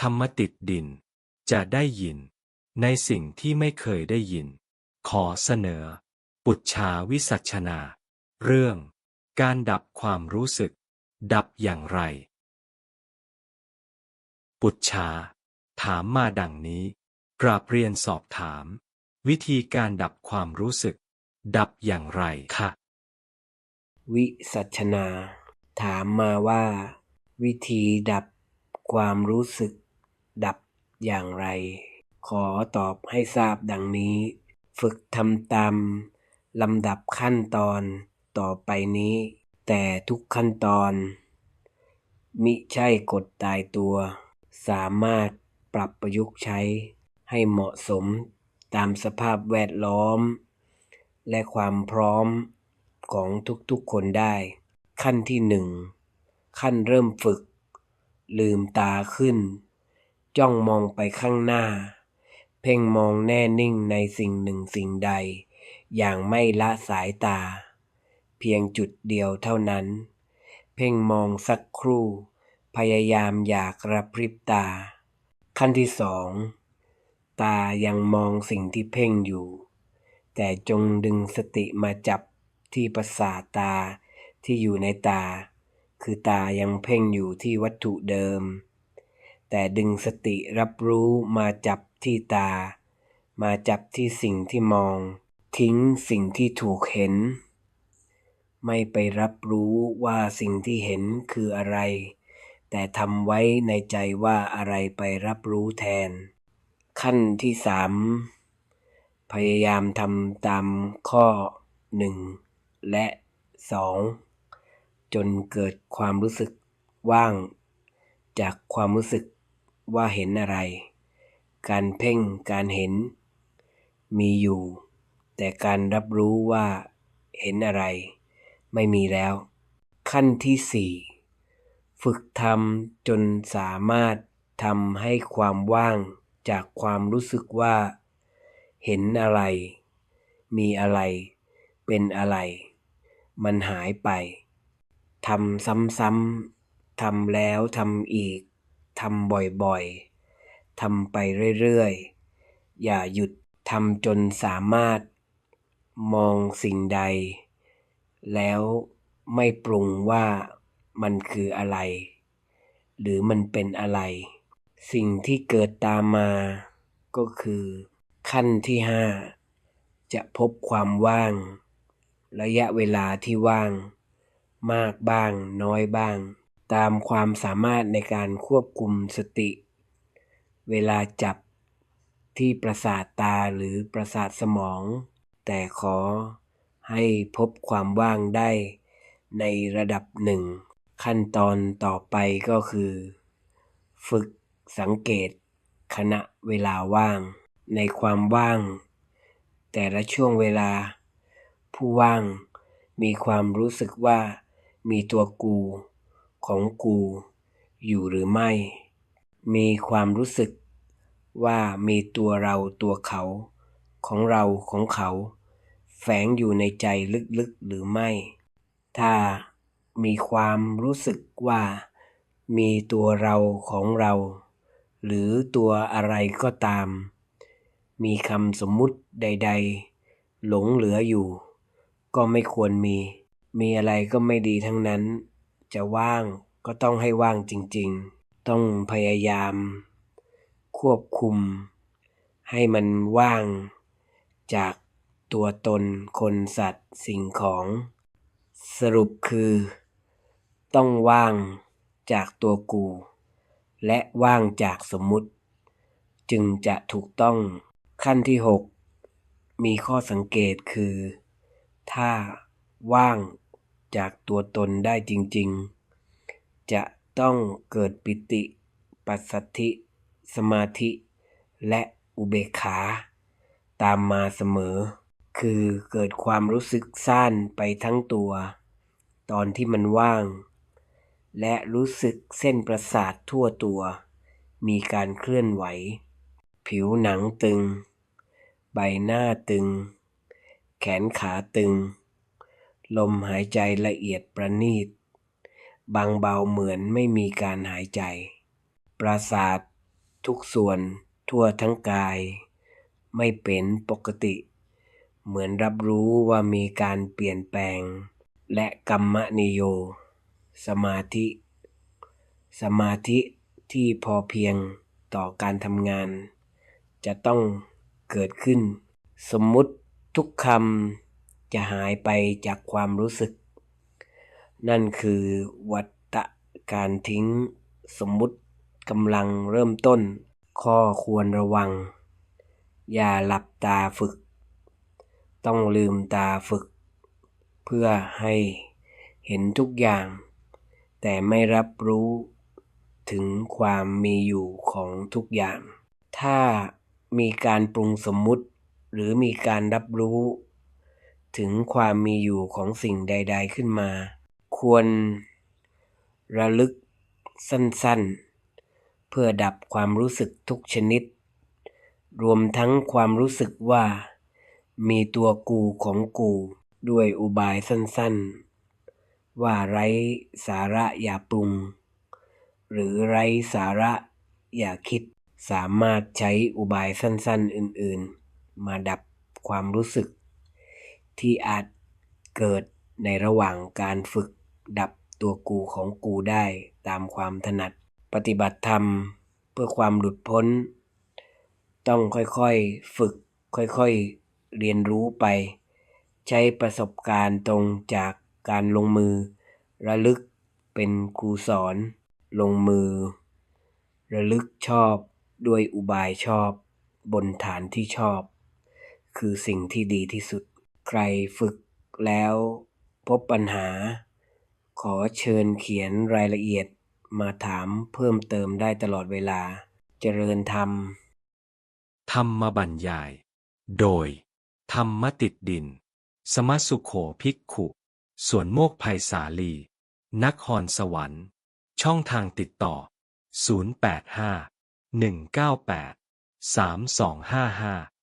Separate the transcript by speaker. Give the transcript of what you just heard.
Speaker 1: ธรรมติดดิน จะได้ยิน ในสิ่งที่ไม่เคยได้ยิน ขอเสนอ ปุจชาวิสัชนา เรื่อง การดับความรู้สึก ดับอย่างไร ปุจชา ถามมาดังนี้ กราบเรียนสอบถาม วิธีการดับความรู้สึก ดับอย่างไรคะ
Speaker 2: วิสัชนา ถามมาว่า วิธีดับความรู้สึก ดับอย่างไร ขอตอบให้ทราบดังนี้ ฝึกทำตามลำดับขั้นตอนต่อไปนี้ แต่ทุกขั้นตอน มิใช่กฎตายตัว สามารถปรับประยุกต์ใช้ให้เหมาะสมตามสภาพแวดล้อม และความพร้อมของทุกๆคนได้ ขั้นที่หนึ่งขั้นเริ่มฝึก ลืมตาขึ้น จ้องมองไปข้างหน้า เพ่งมองแน่นิ่งในสิ่งหนึ่งสิ่งใด อย่างไม่ละสายตา เพียงจุดเดียวเท่านั้น เพ่งมองสักครู่ พยายามอย่ากระพริบตา ขั้นที่สองตายังมองสิ่งที่เพ่งอยู่ แต่จงดึงสติมาจับที่ประสาตาที่อยู่ในตา คือตายังเพ่งอยู่ที่วัตถุเดิม แต่ดึงสติรับรู้มาจับที่ตา มาจับที่สิ่งที่มอง ทิ้งสิ่งที่ถูกเห็น ไม่ไปรับรู้ว่าสิ่งที่เห็นคืออะไร แต่ทำไว้ในใจว่าอะไรไปรับรู้แทน ขั้นที่สามพยายามทำตามข้อหนึ่งและสองจนเกิดความรู้สึกว่างจากความรู้สึก ว่าเห็นอะไร การเพ่งการเห็น มีอยู่ แต่การรับรู้ว่าเห็นอะไร ไม่มีแล้ว ขั้นที่สี่ฝึกทำจนสามารถทำให้ความว่างจากความรู้สึกว่า เห็นอะไร มีอะไร เป็นอะไร มันหายไปทำซ้ำๆทำแล้วทำอีก ทำบ่อยๆทำไปเรื่อยๆ อย่าหยุดทำจนสามารถมองสิ่งใด แล้วไม่ปรุงว่ามันคืออะไร หรือมันเป็นอะไร สิ่งที่เกิดตามมาก็คือขั้นที่ห้าจะพบความว่าง ระยะเวลาที่ว่าง มากบ้างน้อยบ้าง ตามความสามารถในการควบคุมสติ เวลาจับที่ประสาทตาหรือประสาทสมอง แต่ขอให้พบความว่างได้ในระดับหนึ่ง ขั้นตอนต่อไปก็คือ ฝึกสังเกตขณะเวลาว่าง ในความว่าง แต่ละช่วงเวลา ผู้ว่างมีความรู้สึกว่ามีตัวกู ของกูอยู่หรือไม่ มีความรู้สึกว่ามีตัวเราตัวเขา ของเราของเขา แฝงอยู่ในใจลึกๆหรือไม่ ถ้ามีความรู้สึกว่า มีตัวเราของเรา หรือตัวอะไรก็ตาม มีคำสมมุติใด ๆ หลงเหลืออยู่ ก็ไม่ควรมี มีอะไรก็ไม่ดีทั้งนั้น จะว่างก็ต้องให้ว่างจริง ๆ ต้องพยายาม ควบคุม ให้มันว่างจากตัวตนคนสัตว์สิ่งของ สรุปคือ ต้องว่างจากตัวกู และว่างจากสมมุติ จึงจะถูกต้องขั้นที่หกมีข้อสังเกตคือ ถ้าว่าง จากตัวตนได้จริง ๆ จะต้องเกิดปิติ ปัสสัทธิ สมาธิ และอุเบกขา ตามมาเสมอ คือเกิดความรู้สึกซ่านไปทั้งตัว ตอนที่มันว่าง และรู้สึกเส้นประสาททั่วตัว มีการเคลื่อนไหว ผิวหนังตึง ใบหน้าตึง แขนขาตึง ลมหายใจละเอียดประณีต บางเบาเหมือนไม่มีการหายใจ ประสาททุกส่วนทั่วทั้งกาย ไม่เป็นปกติ เหมือนรับรู้ว่ามีการเปลี่ยนแปลง และกรรมนิโย สมาธิ สมาธิที่พอเพียงต่อการทำงาน จะต้องเกิดขึ้น สมมุติทุกคำ จะหายไปจากความรู้สึก นั่นคือวัตตะการทิ้งสมมุติกำลังเริ่มต้น ข้อควรระวัง อย่าหลับตาฝึก ต้องลืมตาฝึก เพื่อให้เห็นทุกอย่าง แต่ไม่รับรู้ถึงความมีอยู่ของทุกอย่าง ถ้ามีการปรุงสมมุติหรือมีการรับรู้ ถึงความมีอยู่ของสิ่งใด ๆ ขึ้นมา ควรระลึกสั้นๆ เพื่อดับความรู้สึกทุกชนิด รวมทั้งความรู้สึกว่า มีตัวกูของกูด้วยอุบายสั้นๆ ว่าไร้สาระอย่าปรุง หรือไร้สาระอย่าคิดสามารถใช้อุบายสั้นๆ อื่นๆ มาดับความรู้สึก ที่อาจเกิดในระหว่างการฝึกดับตัวกูของกูได้ตามความถนัด ปฏิบัติธรรมเพื่อความหลุดพ้น ต้องค่อยๆฝึกค่อยๆเรียนรู้ไป ใช้ประสบการณ์ตรงจากการลงมือ ระลึกเป็นครูสอน ลงมือ ระลึกชอบด้วยอุบายชอบ บนฐานที่ชอบ คือสิ่งที่ดีที่สุด ใครฝึกแล้วพบปัญหา ขอเชิญเขียนรายละเอียดมาถามเพิ่มเติมได้ตลอดเวลา เจริญธรรม
Speaker 1: ธรรมบรรยาย โดย ธรรมติดดิน สมัสสุโขภิกขุสวนโมกภัยสาลีนครสวรรค์ ช่องทางติดต่อ 085 198 3255